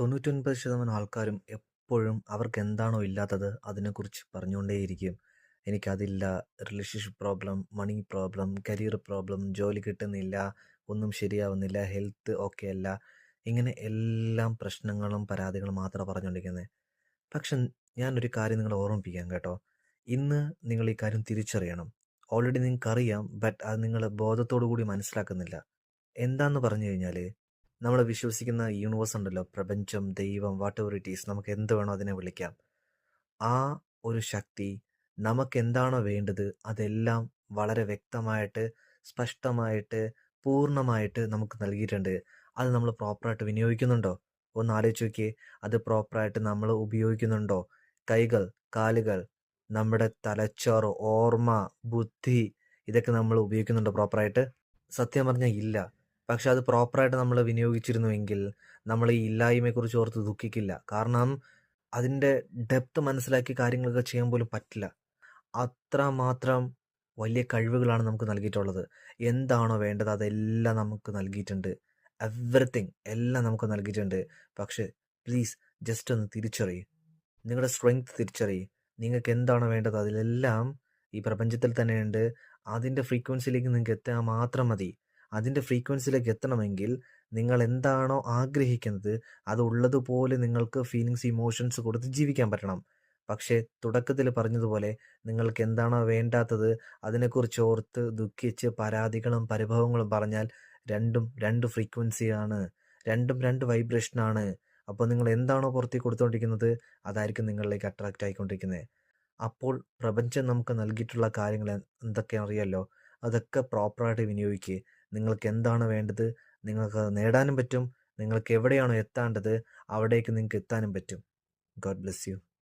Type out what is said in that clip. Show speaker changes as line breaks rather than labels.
തൊണ്ണൂറ്റൊൻപത് ശതമാനം ആൾക്കാരും എപ്പോഴും അവർക്ക് എന്താണോ ഇല്ലാത്തത് അതിനെക്കുറിച്ച് പറഞ്ഞുകൊണ്ടേയിരിക്കും. എനിക്കതില്ല. Relationship problem money problem career problem ജോലി കിട്ടുന്നില്ല ഒന്നും ശരിയാവുന്നില്ല ഹെൽത്ത് ഓക്കെ അല്ല. ഇങ്ങനെ എല്ലാം പ്രശ്നങ്ങളും പരാതികളും മാത്രമാണ് പറഞ്ഞുകൊണ്ടിരിക്കുന്നത്. പക്ഷെ ഞാനൊരു കാര്യം നിങ്ങളെ ഓർമ്മിപ്പിക്കാം കേട്ടോ. ഇന്ന് നിങ്ങൾ ഈ കാര്യം തിരിച്ചറിയണം. ഓൾറെഡി നിങ്ങൾക്കറിയാം ബട്ട് അത് നിങ്ങൾ ബോധത്തോടു കൂടി മനസ്സിലാക്കുന്നില്ല. എന്താന്ന് പറഞ്ഞു കഴിഞ്ഞാൽ നമ്മൾ വിശ്വസിക്കുന്ന യൂണിവേഴ്സ് ഉണ്ടല്ലോ. പ്രപഞ്ചം ദൈവം വാട്ട് എവർ ഇറ്റ് ഈസ് നമുക്ക് എന്ത് വേണോ അതിനെ വിളിക്കാം. ആ ഒരു ശക്തി നമുക്ക് എന്താണോ വേണ്ടത് അതെല്ലാം വളരെ വ്യക്തമായിട്ട് സ്പഷ്ടമായിട്ട് പൂർണമായിട്ട് നമുക്ക് നൽകിയിട്ടുണ്ട്. അത് നമ്മൾ പ്രോപ്പറായിട്ട് വിനിയോഗിക്കുന്നുണ്ടോ? ഒന്ന് ആലോചിച്ച് നോക്കിയേ. അത് പ്രോപ്പറായിട്ട് നമ്മൾ ഉപയോഗിക്കുന്നുണ്ടോ? കൈകൾ കാലുകൾ നമ്മുടെ തലച്ചോറ് ഓർമ്മ ബുദ്ധി ഇതൊക്കെ നമ്മൾ ഉപയോഗിക്കുന്നുണ്ടോ പ്രോപ്പറായിട്ട് സത്യം പറഞ്ഞാൽ ഇല്ല. പക്ഷെ അത് പ്രോപ്പറായിട്ട് നമ്മൾ വിനിയോഗിച്ചിരുന്നുവെങ്കിൽ നമ്മൾ ഈ ഇല്ലായ്മയെക്കുറിച്ച് ഓർത്ത് ദുഃഖിക്കില്ല. കാരണം അതിന്റെ ഡെപ്ത് മനസ്സിലാക്കി കാര്യങ്ങളൊക്കെ ചെയ്യാൻ പോലും പറ്റില്ല. അത്രമാത്രം വലിയ കഴിവുകളാണ് നമുക്ക് നൽകിയിട്ടുള്ളത്. എന്താണോ വേണ്ടത് അതെല്ലാം നമുക്ക് നൽകിയിട്ടുണ്ട്. എവറിത്തിങ് എല്ലാം നമുക്ക് നൽകിയിട്ടുണ്ട്. പക്ഷേ പ്ലീസ് ജസ്റ്റ് ഒന്ന് തിരിച്ചറിയും. നിങ്ങളുടെ സ്ട്രെങ്ത് തിരിച്ചറിയും. നിങ്ങൾക്ക് എന്താണോ വേണ്ടത് അതിലെല്ലാം ഈ പ്രപഞ്ചത്തിൽ തന്നെയുണ്ട്. അതിന്റെ ഫ്രീക്വൻസിയിലേക്ക് നിങ്ങൾക്ക് എത്താൻ മാത്രം മതി. അതിന്റെ ഫ്രീക്വൻസിയിലേക്ക് എത്തണമെങ്കിൽ നിങ്ങൾ എന്താണോ ആഗ്രഹിക്കുന്നത് അത് ഉള്ളതുപോലെ നിങ്ങൾക്ക് ഫീലിങ്സ് ഇമോഷൻസ് കൊടുത്ത് ജീവിക്കാൻ പറ്റണം. പക്ഷേ തുടക്കത്തിൽ പറഞ്ഞതുപോലെ നിങ്ങൾക്ക് എന്താണോ വേണ്ടാത്തത് അതിനെക്കുറിച്ച് ഓർത്ത് ദുഃഖിച്ച് പരാതികളും പരിഭവങ്ങളും പറഞ്ഞാൽ രണ്ടും രണ്ട് ഫ്രീക്വൻസിയാണ് രണ്ടും രണ്ട് വൈബ്രേഷനാണ്. അപ്പോൾ നിങ്ങൾ എന്താണോ പുറത്തേക്ക് കൊടുത്തുകൊണ്ടിരിക്കുന്നത് അതായിരിക്കും നിങ്ങളിലേക്ക് അട്രാക്റ്റ് ആയിക്കൊണ്ടിരിക്കുന്നത്. അപ്പോൾ പ്രപഞ്ചം നമുക്ക് നൽകിയിട്ടുള്ള കാര്യങ്ങൾ എന്തൊക്കെ അറിയാലോ? അതൊക്കെ പ്രോപ്പറായിട്ട് വിനിയോഗിക്കുക നിങ്ങൾക്ക് എന്താണ് വേണ്ടത്? നിങ്ങൾക്ക് അത് നേടാനും പറ്റും. നിങ്ങൾക്ക് എവിടെയാണോ എത്താണ്ടത്? അവിടേക്ക് നിങ്ങൾക്ക് എത്താനും പറ്റും. God bless you.